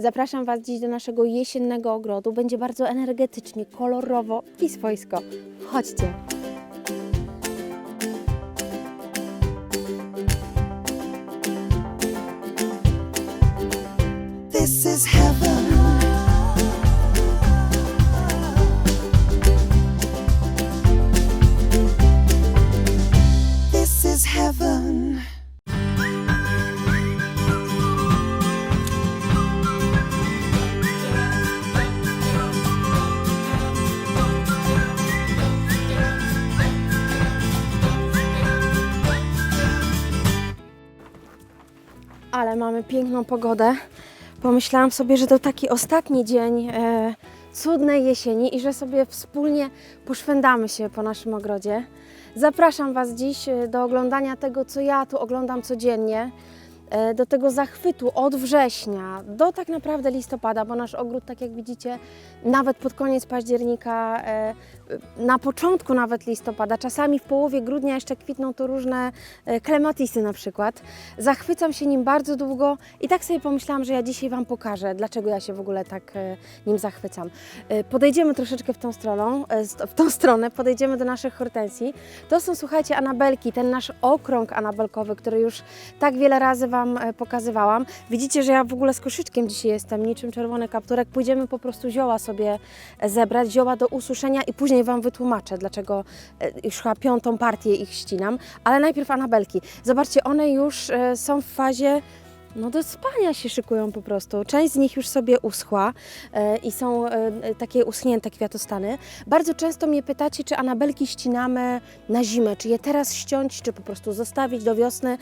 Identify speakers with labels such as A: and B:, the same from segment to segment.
A: Zapraszam Was dziś do naszego jesiennego ogrodu. Będzie bardzo energetycznie, kolorowo i swojsko. Chodźcie. Mamy piękną pogodę. Pomyślałam sobie, że to taki ostatni dzień e, cudnej jesieni i że sobie wspólnie poszwędamy się po naszym ogrodzie. Zapraszam Was dziś e, do oglądania tego, co ja tu oglądam codziennie. e, Do tego zachwytu od września do tak naprawdę listopada, bo nasz ogród, tak jak widzicie, nawet pod koniec października, e, na początku nawet listopada, czasami w połowie grudnia jeszcze kwitną tu różne e, klematisy na przykład. Zachwycam się nim bardzo długo i tak sobie pomyślałam, że ja dzisiaj Wam pokażę, dlaczego ja się w ogóle tak e, nim zachwycam. E, Podejdziemy troszeczkę w tą, stroną, st- w tą stronę, podejdziemy do naszych hortensji. To są, słuchajcie, anabelki, ten nasz okrąg anabelkowy, który już tak wiele razy Wam pokazywałam. Widzicie, że ja w ogóle z koszyczkiem dzisiaj jestem, niczym czerwony kapturek. Pójdziemy po prostu zioła sobie zebrać, zioła do ususzenia i później Wam wytłumaczę, dlaczego e, już chyba piątą partię ich ścinam. Ale najpierw anabelki. Zobaczcie, one już e, są w fazie no do spania się szykują po prostu. Część z nich już sobie uschła e, i są takie uschnięte kwiatostany. Bardzo często mnie pytacie, czy anabelki ścinamy na zimę, czy je teraz ściąć, czy po prostu zostawić do wiosny.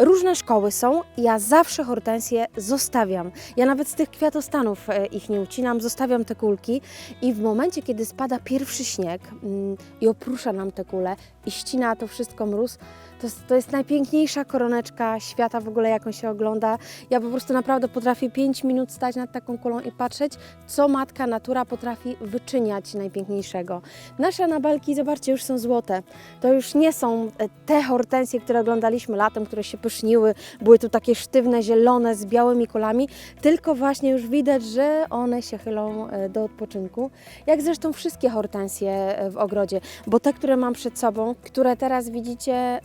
A: Różne szkoły są, ja zawsze hortensje zostawiam. Ja nawet z tych kwiatostanów e, ich nie ucinam, zostawiam te kulki i w momencie, kiedy spada pierwszy śnieg mm, i oprusza nam te kule i ścina to wszystko mróz, to, jest- to jest najpiękniejsza koroneczka świata w ogóle, jaką się ogląda. Ja po prostu naprawdę potrafię 5 minut stać nad taką kulą i patrzeć, co matka natura potrafi wyczyniać najpiękniejszego. Nasze anabelki, zobaczcie, już są złote. To już nie są e, te hortensje, które oglądaliśmy latem, które się pyszniły, były tu takie sztywne, zielone, z białymi kulami, tylko właśnie już widać, że one się chylą e, do odpoczynku. Jak zresztą wszystkie hortensje e, w ogrodzie, bo te, które mam przed sobą, które teraz widzicie,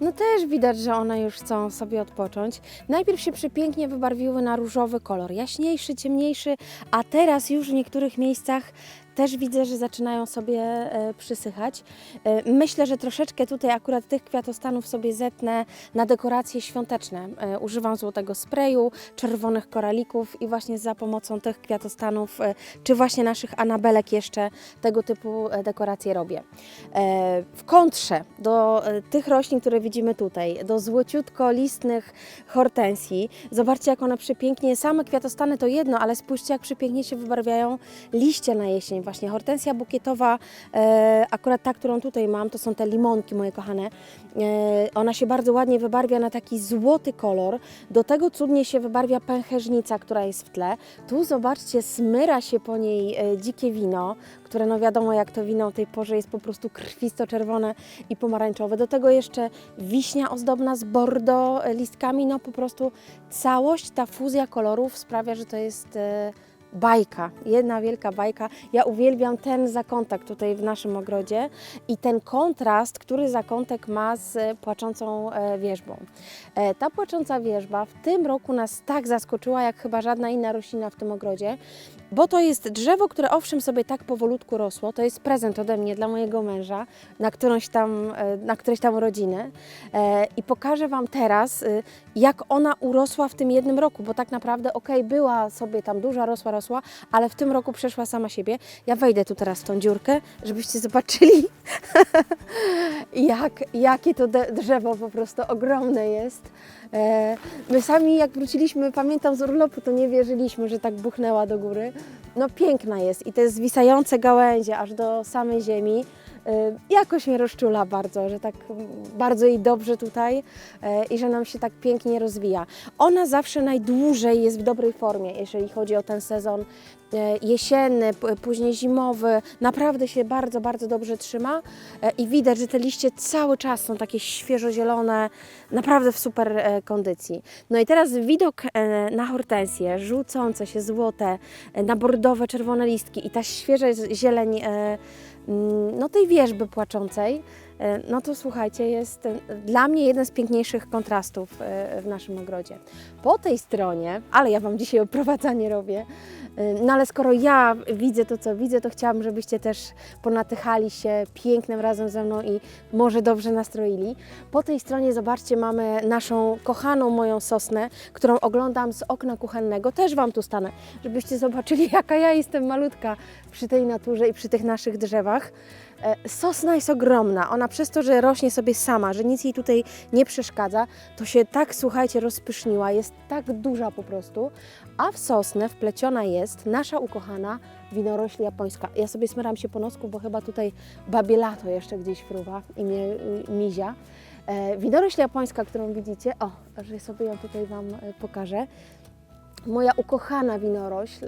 A: no też widać, że one już chcą sobie odpocząć. Najpierw się przepięknie wybarwiły na różowy kolor, jaśniejszy, ciemniejszy, a teraz już w niektórych miejscach też widzę, że zaczynają sobie e, przysychać. E, myślę, że troszeczkę tutaj akurat tych kwiatostanów sobie zetnę na dekoracje świąteczne. E, używam złotego sprayu, czerwonych koralików i właśnie za pomocą tych kwiatostanów, czy właśnie naszych anabelek jeszcze tego typu dekoracje robię. W kontrze do tych roślin, które widzimy tutaj, do złociutko-listnych hortensji, zobaczcie jak one przepięknie, same kwiatostany to jedno, ale spójrzcie jak przepięknie się wybarwiają liście na jesień. Właśnie hortensja bukietowa, e, akurat ta, którą tutaj mam, to są te limonki moje kochane. E, ona się bardzo ładnie wybarwia na taki złoty kolor. Do tego cudnie się wybarwia pęcherzynica, która jest w tle. Tu zobaczcie, smyra się po niej e, dzikie wino, które no wiadomo jak to wino o tej porze jest po prostu krwisto-czerwone i pomarańczowe. Do tego jeszcze wiśnia ozdobna z bordo listkami, no po prostu całość, ta fuzja kolorów sprawia, że to jest bajka, jedna wielka bajka. Ja uwielbiam ten zakątek tutaj w naszym ogrodzie i ten kontrast, który zakątek ma z płaczącą e, wierzbą. E, Ta płacząca wierzba w tym roku nas tak zaskoczyła, jak chyba żadna inna roślina w tym ogrodzie, bo to jest drzewo, które owszem sobie tak powolutku rosło, to jest prezent ode mnie dla mojego męża na którąś tam, e, na któreś tam urodziny E, i pokażę Wam teraz, jak ona urosła w tym jednym roku, bo tak naprawdę okej, była sobie tam duża, rosła, rosła, ale w tym roku przeszła sama siebie. Ja wejdę tu teraz w tą dziurkę, żebyście zobaczyli, jak, jakie to drzewo po prostu ogromne jest. E, My sami jak wróciliśmy, pamiętam z urlopu, to nie wierzyliśmy, że tak buchnęła do góry. No piękna jest i te zwisające gałęzie aż do samej ziemi. Y, jakoś mnie rozczula bardzo, że tak bardzo jej dobrze tutaj e, i że nam się tak pięknie rozwija. Ona zawsze najdłużej jest w dobrej formie, jeżeli chodzi o ten sezon e, jesienny, później zimowy. Naprawdę się bardzo, bardzo dobrze trzyma i widać, że te liście cały czas są takie świeżo-zielone. naprawdę w super kondycji. No i teraz widok na hortensje, rzucące się złote, na bordowe, czerwone listki i ta świeża zieleń no tej wierzby płaczącej, no to słuchajcie, jest e, dla mnie jeden z piękniejszych kontrastów e, w naszym ogrodzie. Po tej stronie, ale ja Wam dzisiaj oprowadzanie robię, e, no ale skoro ja widzę to, co widzę, to chciałabym, żebyście też ponatychali się pięknem razem ze mną i może dobrze nastroili. Po tej stronie, zobaczcie, mamy naszą kochaną moją sosnę, którą oglądam z okna kuchennego. Też Wam tu stanę, żebyście zobaczyli, jaka ja jestem malutka przy tej naturze i przy tych naszych drzewach. E, Sosna jest ogromna. Ona przez to, że rośnie sobie sama, że nic jej tutaj nie przeszkadza, to się tak, słuchajcie, rozpyszniła. Jest tak duża po prostu. A w sosnę wpleciona jest nasza ukochana winorośl japońska. Ja sobie smyram się po nosku, bo chyba tutaj babie lato jeszcze gdzieś fruwa i mnie y, mizia. E, winorośl japońska, którą widzicie, o, że sobie ją tutaj Wam e, pokażę. Moja ukochana winorośl,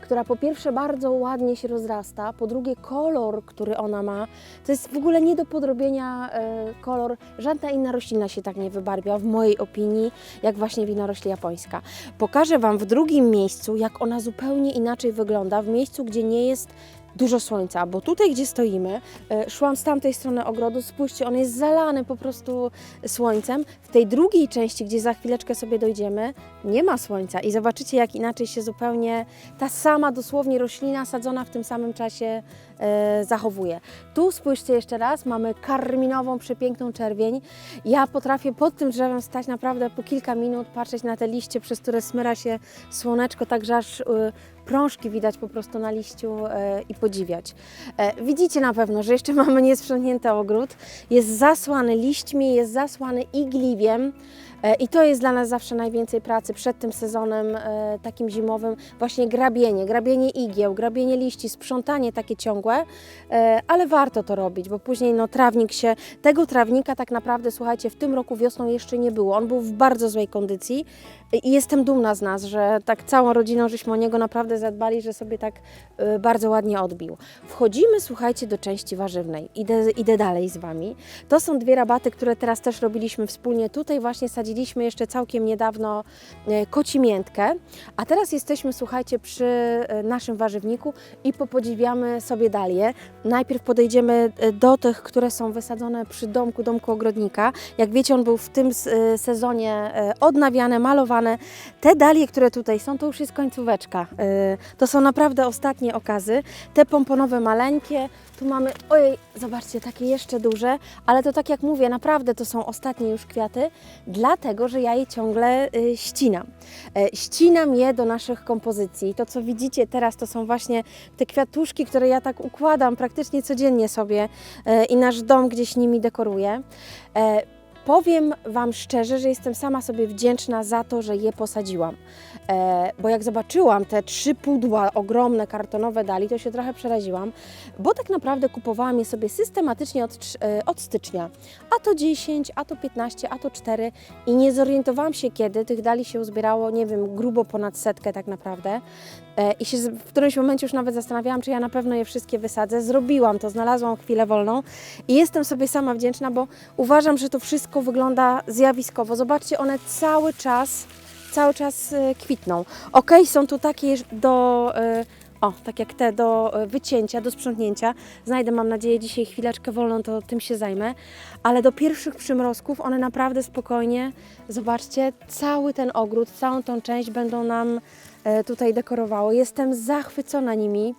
A: która po pierwsze bardzo ładnie się rozrasta, po drugie kolor, który ona ma, to jest w ogóle nie do podrobienia e, kolor. Żadna inna roślina się tak nie wybarbia, w mojej opinii, jak właśnie winorośl japońska. Pokażę Wam w drugim miejscu, jak ona zupełnie inaczej wygląda, w miejscu, gdzie nie jest dużo słońca, bo tutaj, gdzie stoimy, e, szłam z tamtej strony ogrodu, spójrzcie, on jest zalany po prostu słońcem. W tej drugiej części, gdzie za chwileczkę sobie dojdziemy, nie ma słońca i zobaczycie, jak inaczej się zupełnie ta sama dosłownie roślina sadzona w tym samym czasie e, zachowuje. Tu spójrzcie jeszcze raz, mamy karminową, przepiękną czerwień. Ja potrafię pod tym drzewem stać naprawdę po kilka minut, patrzeć na te liście, przez które smyra się słoneczko, tak że aż e, prążki widać po prostu na liściu e, i podziwiać. E, widzicie na pewno, że jeszcze mamy niesprzątnięty ogród. Jest zasłany liśćmi, jest zasłany igliwiem. E, I to jest dla nas zawsze najwięcej pracy przed tym sezonem e, takim zimowym, właśnie grabienie, grabienie igieł, grabienie liści, sprzątanie takie ciągłe, e, ale warto to robić, bo później no, trawnik się, tego trawnika tak naprawdę, słuchajcie, w tym roku wiosną jeszcze nie było. On był w bardzo złej kondycji i jestem dumna z nas, że tak całą rodziną żeśmy o niego naprawdę zadbali, że sobie tak bardzo ładnie odbił. Wchodzimy, słuchajcie, do części warzywnej. Idę, idę dalej z Wami. To są dwie rabaty, które teraz też robiliśmy wspólnie. Tutaj właśnie sadziliśmy jeszcze całkiem niedawno e, kocimiętkę, a teraz jesteśmy, słuchajcie, przy e, naszym warzywniku i popodziwiamy sobie dalie. Najpierw podejdziemy e, do tych, które są wysadzone przy domku, domku ogrodnika. Jak wiecie, on był w tym sezonie odnawiany, malowany. Te dalie, które tutaj są, to już jest końcóweczka. To są naprawdę ostatnie okazy. Te pomponowe maleńkie, tu mamy, ojej, zobaczcie, takie jeszcze duże, ale to tak jak mówię, naprawdę to są ostatnie już kwiaty, dlatego, że ja je ciągle y, ścinam. E, ścinam je do naszych kompozycji. To, co widzicie teraz, to są właśnie te kwiatuszki, które ja tak układam praktycznie codziennie sobie e, i nasz dom gdzieś nimi dekoruję. Powiem Wam szczerze, że jestem sama sobie wdzięczna za to, że je posadziłam. E, bo jak zobaczyłam te trzy pudła ogromne, kartonowe dali, to się trochę przeraziłam, bo tak naprawdę kupowałam je sobie systematycznie od, e, od stycznia. A to 10, a to 15, a to 4 i nie zorientowałam się kiedy. Tych dali się uzbierało, nie wiem, grubo ponad setkę tak naprawdę. E, I się w którymś momencie już nawet zastanawiałam, czy ja na pewno je wszystkie wysadzę. Zrobiłam to, znalazłam chwilę wolną i jestem sobie sama wdzięczna, bo uważam, że to wszystko wygląda zjawiskowo. Zobaczcie, one cały czas, cały czas e, kwitną. Ok, są tu takie do. e, O, tak jak te do wycięcia, do sprzątnięcia. Znajdę, mam nadzieję, dzisiaj chwileczkę wolną, to tym się zajmę. Ale do pierwszych przymrozków one naprawdę spokojnie, zobaczcie, cały ten ogród, całą tą część będą nam tutaj dekorowały. Jestem zachwycona nimi.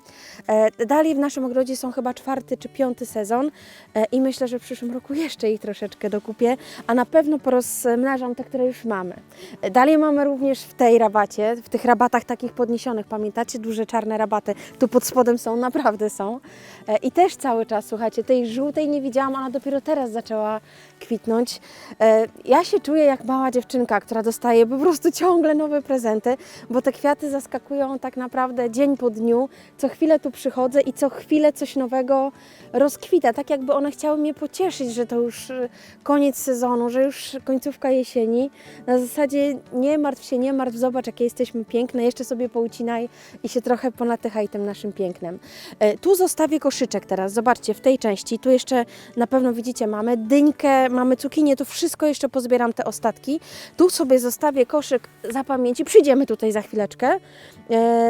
A: E, Dalej w naszym ogrodzie są chyba czwarty czy piąty sezon e, i myślę, że w przyszłym roku jeszcze ich troszeczkę dokupię, a na pewno porozmnażam te, które już mamy. E, Dalej mamy również w tej rabacie, w tych rabatach takich podniesionych, pamiętacie, duże czarne rabaty, tu pod spodem są, naprawdę są. E, I też cały czas, słuchajcie, tej żółtej nie widziałam, ona dopiero teraz zaczęła kwitnąć. E, Ja się czuję jak mała dziewczynka, która dostaje po prostu ciągle nowe prezenty, bo te kwiaty zaskakują tak naprawdę dzień po dniu. Co chwilę tu przychodzę i co chwilę coś nowego rozkwita. Tak jakby one chciały mnie pocieszyć, że to już y, koniec sezonu, że już końcówka jesieni. Na zasadzie nie martw się, nie martw, zobacz jakie jesteśmy piękne, jeszcze sobie poucinaj i się trochę ponatychaj tym naszym pięknem. E, Tu zostawię koszyczek teraz, zobaczcie, w tej części, tu jeszcze na pewno widzicie, mamy dyńkę, mamy cukinię, tu wszystko jeszcze pozbieram te ostatki. Tu sobie zostawię koszyk za pamięci, przyjdziemy tutaj za chwileczkę, e,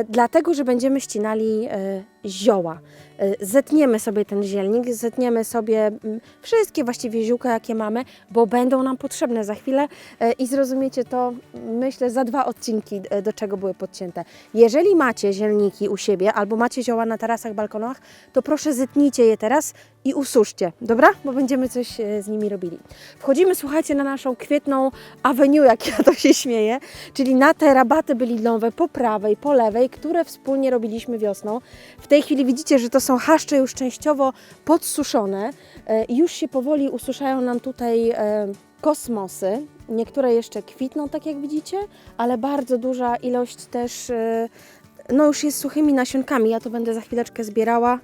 A: dlatego, że będziemy ścinali e, zioła. E, zetniemy sobie ten zielnik, zetniemy sobie mm, wszystkie właściwie ziółka, jakie mamy, bo będą nam potrzebne za chwilę e, i zrozumiecie to, myślę, za dwa odcinki, e, do czego były podcięte. Jeżeli macie zielniki u siebie albo macie zioła na tarasach, balkonach, to proszę zetnijcie je teraz i ususzcie, dobra? Bo będziemy coś e, z nimi robili. Wchodzimy, słuchajcie, na naszą kwietną avenue, jak ja to się śmieję, czyli na te rabaty bylilowe po prawej, po lewej, które wspólnie robiliśmy wiosną. W tej chwili widzicie, że to są haszcze już częściowo podsuszone e, i już się powoli ususzają nam tutaj e, kosmosy. Niektóre jeszcze kwitną, tak jak widzicie, ale bardzo duża ilość też e, no już jest suchymi nasionkami. Ja to będę za chwileczkę zbierała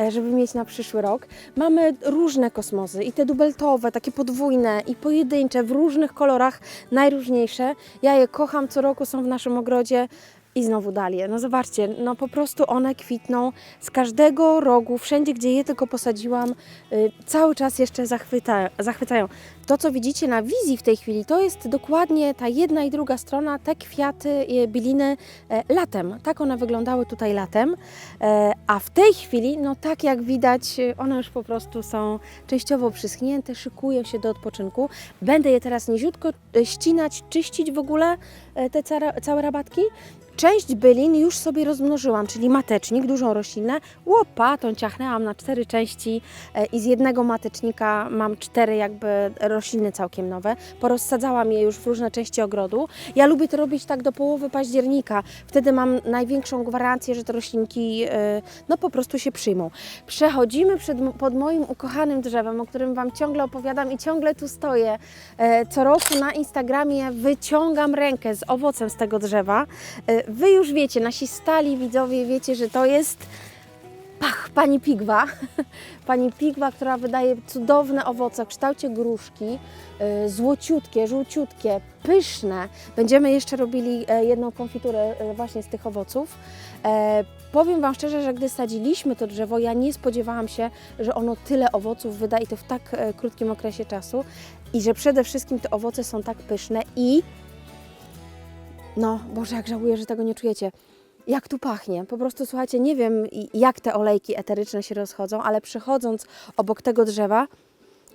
A: e, żeby mieć na przyszły rok. Mamy różne kosmosy i te dubeltowe, takie podwójne i pojedyncze w różnych kolorach, najróżniejsze. Ja je kocham, co roku są w naszym ogrodzie. I znowu dalie. No zobaczcie, no po prostu one kwitną z każdego rogu, wszędzie gdzie je tylko posadziłam, y, cały czas jeszcze zachwyta, zachwycają. To, co widzicie na wizji w tej chwili, to jest dokładnie ta jedna i druga strona, te kwiaty, y, biliny e, latem. Tak one wyglądały tutaj latem. E, A w tej chwili, no tak jak widać, y, one już po prostu są częściowo przyschnięte, szykują się do odpoczynku. Będę je teraz niziutko y, ścinać, czyścić w ogóle te całe rabatki. Część bylin już sobie rozmnożyłam, czyli matecznik, dużą roślinę, łopatą ciachnęłam na cztery części e, i z jednego matecznika mam cztery jakby rośliny całkiem nowe. Porozsadzałam je już w różne części ogrodu. Ja lubię to robić tak do połowy października. Wtedy mam największą gwarancję, że te roślinki e, no po prostu się przyjmą. Przechodzimy przed, pod moim ukochanym drzewem, o którym Wam ciągle opowiadam i ciągle tu stoję. E, Co roku na Instagramie wyciągam rękę z owocem z tego drzewa. Wy już wiecie, nasi stali widzowie wiecie, że to jest pach, pani pigwa. Pani pigwa, która wydaje cudowne owoce w kształcie gruszki, e, złociutkie, żółciutkie, pyszne. Będziemy jeszcze robili e, jedną konfiturę e, właśnie z tych owoców. E, Powiem Wam szczerze, że gdy sadziliśmy to drzewo, ja nie spodziewałam się, że ono tyle owoców wyda i to w tak krótkim okresie czasu i że przede wszystkim te owoce są tak pyszne i no, Boże, jak żałuję, że tego nie czujecie. Jak tu pachnie. Po prostu słuchajcie, nie wiem jak te olejki eteryczne się rozchodzą, ale przechodząc obok tego drzewa,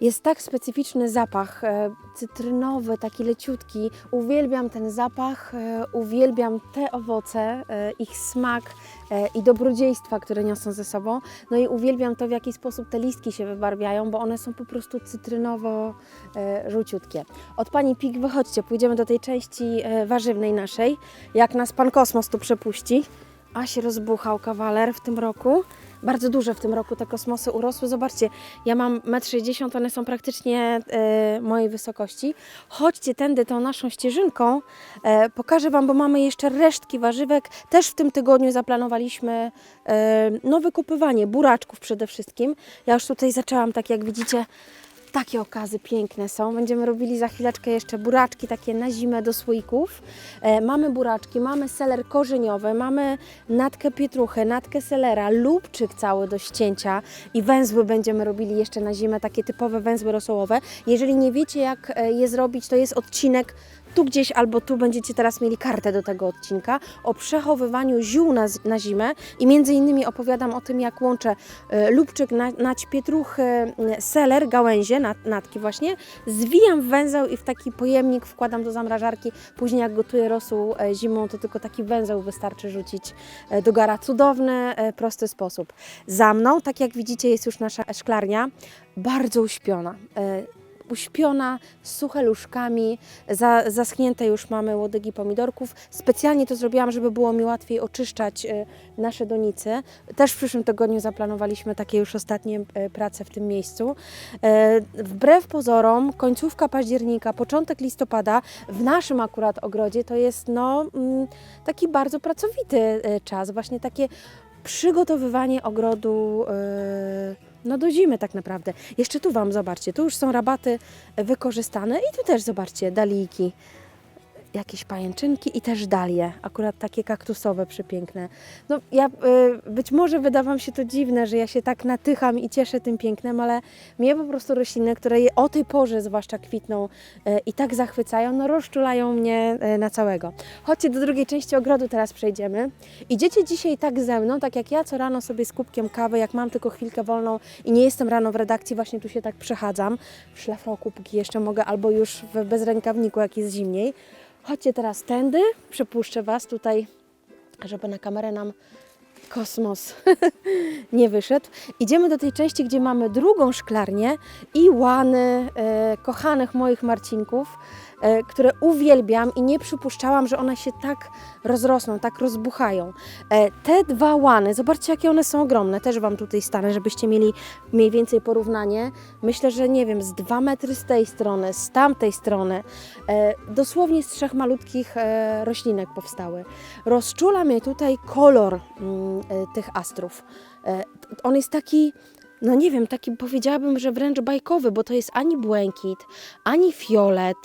A: jest tak specyficzny zapach, e, cytrynowy, taki leciutki. Uwielbiam ten zapach, e, uwielbiam te owoce, e, ich smak i dobrodziejstwa, które niosą ze sobą. No i uwielbiam to, w jaki sposób te listki się wybarwiają, bo one są po prostu cytrynowo-żółciutkie. Od Pani Pik wychodźcie, pójdziemy do tej części warzywnej naszej. Jak nas Pan Kosmos tu przepuści. A się rozbuchał kawaler w tym roku. Bardzo duże w tym roku te kosmosy urosły. Zobaczcie, ja mam 1,60 m, one są praktycznie e, mojej wysokości. Chodźcie tędy tą naszą ścieżynką. E, pokażę Wam, bo mamy jeszcze resztki warzywek. Też w tym tygodniu zaplanowaliśmy e, no, wykupywanie buraczków przede wszystkim. Ja już tutaj zaczęłam, tak jak widzicie, takie okazy piękne są. Będziemy robili za chwileczkę jeszcze buraczki takie na zimę do słoików. E, mamy buraczki, mamy seler korzeniowy, mamy natkę pietruchy, natkę selera, lubczyk cały do ścięcia i węzły będziemy robili jeszcze na zimę, takie typowe węzły rosołowe. Jeżeli nie wiecie jak e, je zrobić, to jest odcinek tu gdzieś albo tu będziecie teraz mieli kartę do tego odcinka o przechowywaniu ziół na, na zimę i między innymi opowiadam o tym, jak łączę e, lubczyk, na, nać pietruchy, seler, gałęzie, nat, natki właśnie, zwijam w węzeł i w taki pojemnik wkładam do zamrażarki. Później jak gotuję rosół e, zimą, to tylko taki węzeł wystarczy rzucić e, do gara. Cudowny, prosty sposób. Za mną, tak jak widzicie, jest już nasza szklarnia, bardzo uśpiona. Uśpiona, z sucheluszkami, za, zaschnięte już mamy łodygi pomidorków. Specjalnie to zrobiłam, żeby było mi łatwiej oczyszczać e, nasze donice. Też w przyszłym tygodniu zaplanowaliśmy takie już ostatnie e, prace w tym miejscu. E, Wbrew pozorom, końcówka października, początek listopada w naszym akurat ogrodzie to jest no, mm, taki bardzo pracowity czas, właśnie takie przygotowywanie ogrodu e, no do zimy tak naprawdę. Jeszcze tu Wam zobaczcie, tu już są rabaty wykorzystane i tu też zobaczcie dalijki, jakieś pajęczynki i też dalie, akurat takie kaktusowe, przepiękne. No ja, y, być może wyda Wam się to dziwne, że ja się tak natycham i cieszę tym pięknem, ale mnie po prostu rośliny, które je o tej porze zwłaszcza kwitną y, i tak zachwycają, no rozczulają mnie y, na całego. Chodźcie do drugiej części ogrodu teraz przejdziemy. Idziecie dzisiaj tak ze mną, tak jak ja co rano sobie z kubkiem kawy, jak mam tylko chwilkę wolną i nie jestem rano w redakcji, właśnie tu się tak przechadzam w szlafroku, póki jeszcze mogę, albo już w bezrękawniku, jak jest zimniej. Chodźcie teraz tędy, przepuszczę Was tutaj, żeby na kamerę nam kosmos nie wyszedł. Idziemy do tej części, gdzie mamy drugą szklarnię i łany e, kochanych moich marcinków, które uwielbiam i nie przypuszczałam, że one się tak rozrosną, tak rozbuchają. E, te dwa łany, zobaczcie jakie one są ogromne, też Wam tutaj stanę, żebyście mieli mniej więcej porównanie. Myślę, że nie wiem, z dwa metry z tej strony, z tamtej strony, e, dosłownie z trzech malutkich e, roślinek powstały. Rozczula mnie tutaj kolor mm, e, tych astrów. E, on jest taki, no nie wiem, taki powiedziałabym, że wręcz bajkowy, bo to jest ani błękit, ani fiolet.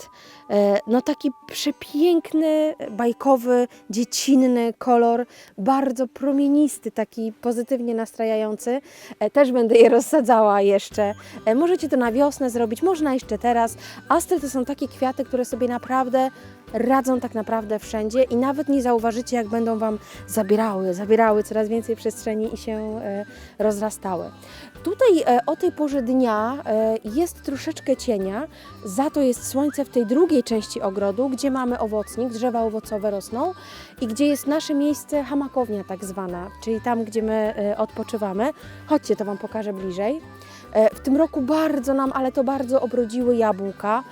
A: E, no taki przepiękny, bajkowy, dziecinny kolor, bardzo promienisty, taki pozytywnie nastrajający. E, Też będę je rozsadzała jeszcze. E, Możecie to na wiosnę zrobić, można jeszcze teraz. Astry to są takie kwiaty, które sobie naprawdę radzą tak naprawdę wszędzie i nawet nie zauważycie, jak będą Wam zabierały, zabierały coraz więcej przestrzeni i się rozrastały. Tutaj e, o tej porze dnia e, jest troszeczkę cienia, za to jest słońce w tej drugiej części ogrodu, gdzie mamy owocnik, drzewa owocowe rosną i gdzie jest nasze miejsce hamakownia tak zwana, czyli tam, gdzie my e, odpoczywamy. Chodźcie, to Wam pokażę bliżej. W tym roku bardzo nam, ale to bardzo obrodziły jabłka.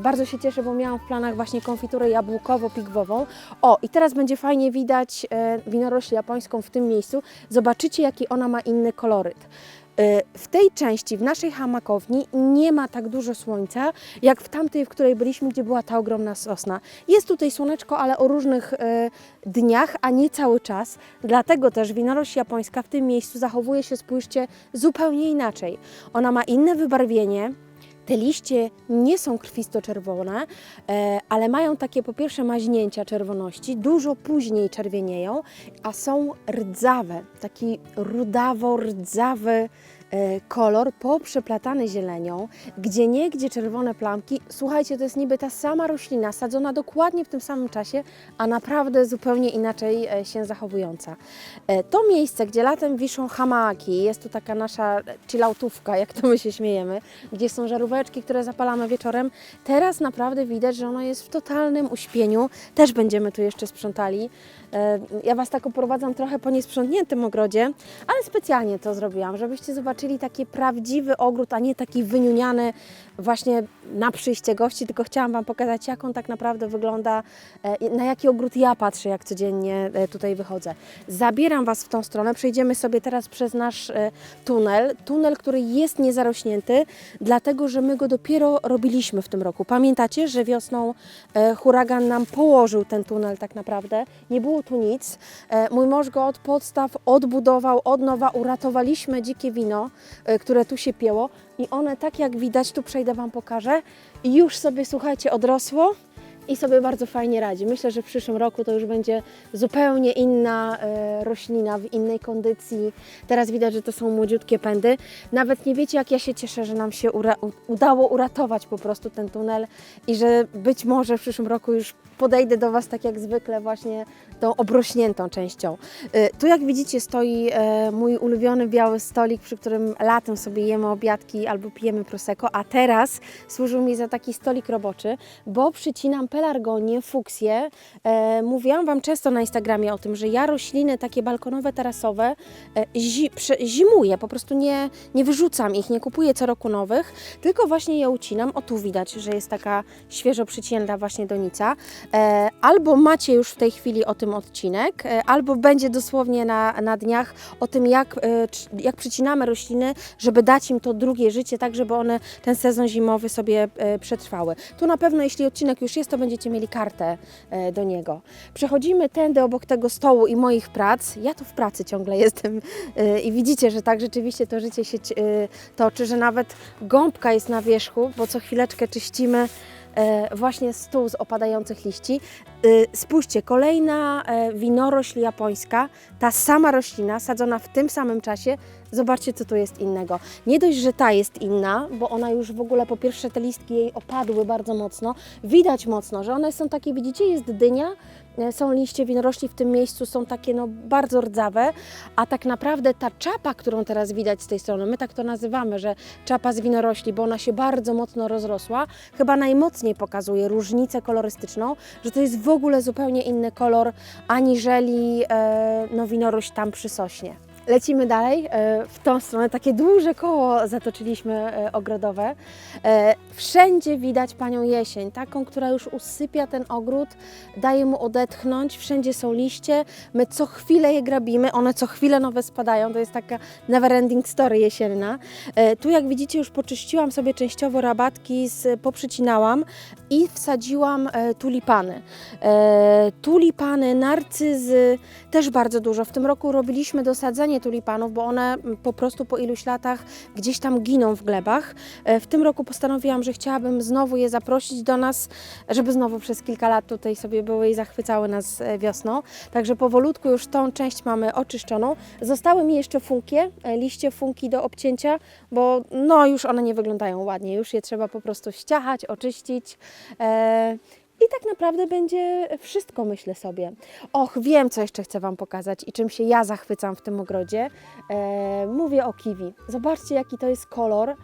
A: Bardzo się cieszę, bo miałam w planach właśnie konfiturę jabłkowo-pigwową. O, i teraz będzie fajnie widać winorośl japońską w tym miejscu. Zobaczycie, jaki ona ma inny koloryt. E, W tej części, w naszej hamakowni, nie ma tak dużo słońca, jak w tamtej, w której byliśmy, gdzie była ta ogromna sosna. Jest tutaj słoneczko, ale o różnych e, dniach, a nie cały czas. Dlatego też winorośl japońska w tym miejscu zachowuje się, spójrzcie, zupełnie inaczej. Ona ma inne wybarwienie, te liście nie są krwisto-czerwone, e, ale mają takie po pierwsze maźnięcia czerwoności, dużo później czerwienieją, a są rdzawe, taki rudawo-rdzawy kolor poprzeplatany zielenią, gdzie niegdzie czerwone plamki. Słuchajcie, to jest niby ta sama roślina, sadzona dokładnie w tym samym czasie, a naprawdę zupełnie inaczej e, się zachowująca. E, To miejsce, gdzie latem wiszą hamaki, jest tu taka nasza chilloutówka, jak to my się śmiejemy, gdzie są żaróweczki, które zapalamy wieczorem. Teraz naprawdę widać, że ono jest w totalnym uśpieniu. Też będziemy tu jeszcze sprzątali. E, Ja Was tak oprowadzam trochę po niesprzątniętym ogrodzie, ale specjalnie to zrobiłam, żebyście zobaczyli taki prawdziwy ogród, a nie taki wyniuniany właśnie na przyjście gości, tylko chciałam Wam pokazać, jak on tak naprawdę wygląda, e, na jaki ogród ja patrzę, jak codziennie e, tutaj wychodzę. Zabieram Was w tą stronę, przejdziemy sobie teraz przez nasz e, tunel, tunel, który jest niezarośnięty, dlatego, że my go dopiero robiliśmy w tym roku. Pamiętacie, że wiosną huragan nam położył ten tunel tak naprawdę, nie było tu nic. Mój mąż go od podstaw odbudował, od nowa uratowaliśmy dzikie wino, które tu się pieło i one tak jak widać, tu przejdę Wam pokażę, już sobie słuchajcie odrosło i sobie bardzo fajnie radzi. Myślę, że w przyszłym roku to już będzie zupełnie inna e, roślina, w innej kondycji. Teraz widać, że to są młodziutkie pędy. Nawet nie wiecie, jak ja się cieszę, że nam się ura- udało uratować po prostu ten tunel i że być może w przyszłym roku już podejdę do Was tak jak zwykle właśnie tą obrośniętą częścią. E, Tu jak widzicie stoi e, mój ulubiony biały stolik, przy którym latem sobie jemy obiadki albo pijemy prosecco, a teraz służył mi za taki stolik roboczy, bo przycinam pelargonię, fuksję. E, mówiłam Wam często na Instagramie o tym, że ja rośliny takie balkonowe, tarasowe e, zi, zimuję, po prostu nie, nie wyrzucam ich, nie kupuję co roku nowych, tylko właśnie je ucinam. O tu widać, że jest taka świeżo przycięta właśnie donica. E, albo macie już w tej chwili o tym odcinek, e, albo będzie dosłownie na, na dniach o tym, jak, e, jak przycinamy rośliny, żeby dać im to drugie życie, tak żeby one ten sezon zimowy sobie e, przetrwały. Tu na pewno, jeśli odcinek już jest, to będziecie mieli kartę e, do niego. Przechodzimy tędy obok tego stołu i moich prac. Ja tu w pracy ciągle jestem e, i widzicie, że tak rzeczywiście to życie się e, toczy, że nawet gąbka jest na wierzchu, bo co chwileczkę czyścimy właśnie stół z opadających liści. Y, Spójrzcie, kolejna e, winorośl japońska, ta sama roślina sadzona w tym samym czasie. Zobaczcie, co tu jest innego. Nie dość, że ta jest inna, bo ona już w ogóle po pierwsze te listki jej opadły bardzo mocno. Widać mocno, że one są takie, widzicie, jest dynia, e, są liście winorośli w tym miejscu, są takie no bardzo rdzawe, a tak naprawdę ta czapa, którą teraz widać z tej strony, my tak to nazywamy, że czapa z winorośli, bo ona się bardzo mocno rozrosła, chyba najmocniej pokazuje różnicę kolorystyczną, że to jest w ogóle zupełnie inny kolor, aniżeli e, no, tam przy sośnie. Lecimy dalej e, w tą stronę, takie duże koło zatoczyliśmy e, ogrodowe. E, Wszędzie widać panią jesień, taką, która już usypia ten ogród, daje mu odetchnąć, wszędzie są liście, my co chwilę je grabimy, one co chwilę nowe spadają, to jest taka never ending story jesienna. Tu jak widzicie już poczyściłam sobie częściowo rabatki, poprzycinałam i wsadziłam tulipany. Tulipany, narcyzy, też bardzo dużo. W tym roku robiliśmy dosadzenie tulipanów, bo one po prostu po iluś latach gdzieś tam giną w glebach. E, w tym roku postanowiłam, że chciałabym znowu je zaprosić do nas, żeby znowu przez kilka lat tutaj sobie były i zachwycały nas e, wiosną. Także powolutku już tą część mamy oczyszczoną. Zostały mi jeszcze funkie, e, liście funki do obcięcia, bo no już one nie wyglądają ładnie, już je trzeba po prostu ściachać, oczyścić. I tak naprawdę będzie wszystko, myślę sobie. Och, wiem, co jeszcze chcę Wam pokazać i czym się ja zachwycam w tym ogrodzie. E, mówię o kiwi. Zobaczcie, jaki to jest kolor.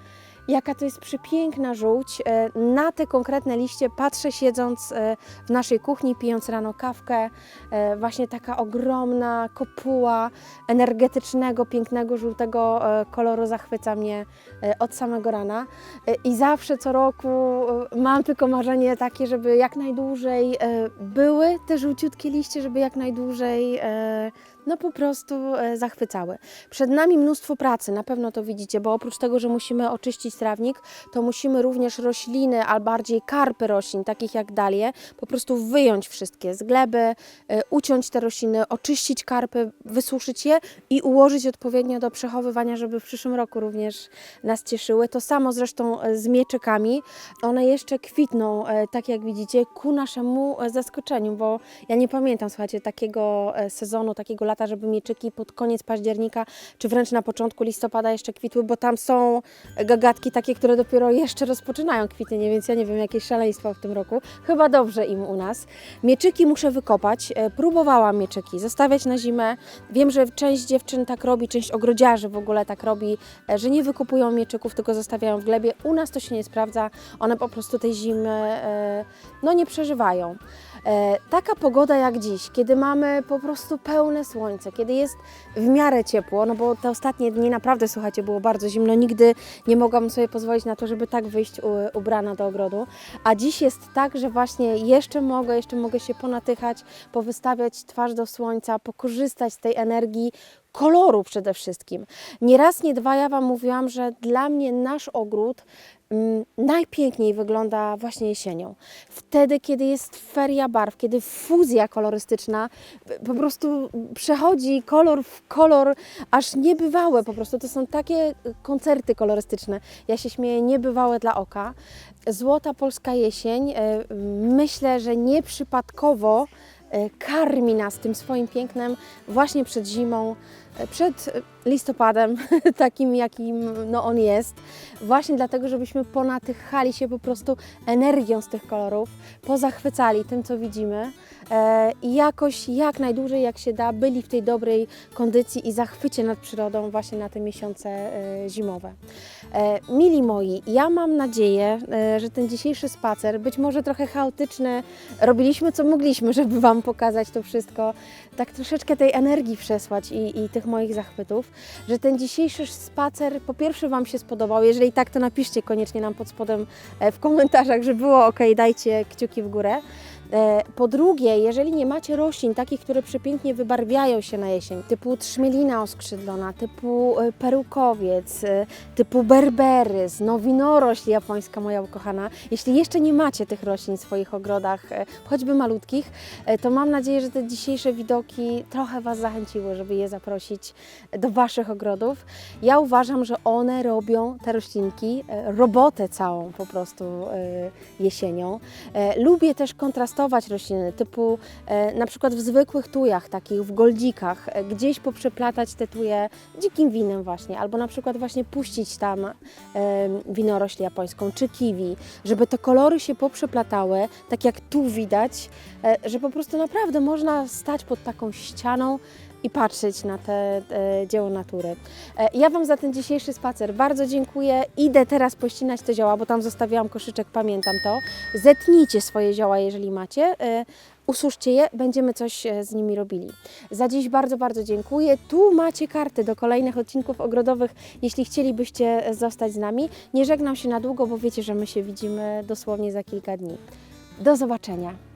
A: Jaka to jest przepiękna żółć. E, Na te konkretne liście patrzę siedząc e, w naszej kuchni, pijąc rano kawkę. E, Właśnie taka ogromna kopuła energetycznego, pięknego, żółtego koloru zachwyca mnie od samego rana. I zawsze co roku mam tylko marzenie takie, żeby jak najdłużej były te żółciutkie liście, żeby jak najdłużej no po prostu e, zachwycały. Przed nami mnóstwo pracy, na pewno to widzicie, bo oprócz tego, że musimy oczyścić trawnik, to musimy również rośliny, a bardziej karpy roślin, takich jak dalie, po prostu wyjąć wszystkie z gleby, e, uciąć te rośliny, oczyścić karpy, wysuszyć je i ułożyć odpowiednio do przechowywania, żeby w przyszłym roku również nas cieszyły. To samo zresztą e, z mieczykami. One jeszcze kwitną, tak jak widzicie, ku naszemu zaskoczeniu, bo ja nie pamiętam, słuchajcie, takiego sezonu, takiego lata, żeby mieczyki pod koniec października, czy wręcz na początku listopada jeszcze kwitły, bo tam są gagatki takie, które dopiero jeszcze rozpoczynają kwitnienie, więc ja nie wiem, jakieś szaleństwo w tym roku. Chyba dobrze im u nas. Mieczyki muszę wykopać. E, Próbowałam mieczyki zostawiać na zimę. Wiem, że część dziewczyn tak robi, część ogrodziarzy w ogóle tak robi, e, że nie wykupują mieczyków, tylko zostawiają w glebie. U nas to się nie sprawdza. One po prostu tej zimy e, no, nie przeżywają. E, Taka pogoda jak dziś, kiedy mamy po prostu pełne słońce, kiedy jest w miarę ciepło, no bo te ostatnie dni naprawdę, słuchajcie, było bardzo zimno, nigdy nie mogłam sobie pozwolić na to, żeby tak wyjść ubrana do ogrodu, a dziś jest tak, że właśnie jeszcze mogę, jeszcze mogę się ponatychać, powystawiać twarz do słońca, pokorzystać z tej energii koloru przede wszystkim. Nie raz, nie dwa ja Wam mówiłam, że dla mnie nasz ogród mm, najpiękniej wygląda właśnie jesienią. Wtedy, kiedy jest feria barw, kiedy fuzja kolorystyczna po prostu przechodzi kolor w kolor, aż niebywałe po prostu. To są takie koncerty kolorystyczne. Ja się śmieję, niebywałe dla oka. Złota polska jesień. e, Myślę, że nieprzypadkowo e, karmi nas tym swoim pięknem właśnie przed zimą, przed e, listopadem, takim jakim no, on jest, właśnie dlatego, żebyśmy ponatychali się po prostu energią z tych kolorów, pozachwycali tym, co widzimy e, i jakoś jak najdłużej, jak się da, byli w tej dobrej kondycji i zachwycie nad przyrodą właśnie na te miesiące e, zimowe. Mili moi, ja mam nadzieję, że ten dzisiejszy spacer, być może trochę chaotyczny, robiliśmy co mogliśmy, żeby Wam pokazać to wszystko, tak troszeczkę tej energii przesłać i, i tych moich zachwytów, że ten dzisiejszy spacer po pierwsze Wam się spodobał, jeżeli tak, to napiszcie koniecznie nam pod spodem e, w komentarzach, że było ok, dajcie kciuki w górę. E, Po drugie, jeżeli nie macie roślin takich, które przepięknie wybarwiają się na jesień, typu trzmielina oskrzydlona, typu e, perukowiec, e, typu berberys, nowinorośl japońska moja ukochana, jeśli jeszcze nie macie tych roślin w swoich ogrodach, choćby malutkich, to mam nadzieję, że te dzisiejsze widoki trochę Was zachęciły, żeby je zaprosić do Waszych ogrodów. Ja uważam, że one robią, te roślinki, robotę całą po prostu jesienią. Lubię też kontrastować rośliny, typu e, na przykład w zwykłych tujach, takich w goldikach, e, gdzieś poprzeplatać te tuje dzikim winem właśnie, albo na przykład właśnie puścić tam e, winorośl japońską czy kiwi, żeby te kolory się poprzeplatały, tak jak tu widać, że po prostu naprawdę można stać pod taką ścianą i patrzeć na te e, dzieło natury. E, ja Wam za ten dzisiejszy spacer bardzo dziękuję. Idę teraz pościnać te zioła, bo tam zostawiłam koszyczek, pamiętam to. Zetnijcie swoje zioła, jeżeli macie. E, Ususzcie je, będziemy coś z nimi robili. Za dziś bardzo, bardzo dziękuję. Tu macie karty do kolejnych odcinków ogrodowych, jeśli chcielibyście zostać z nami. Nie żegnam się na długo, bo wiecie, że my się widzimy dosłownie za kilka dni. Do zobaczenia.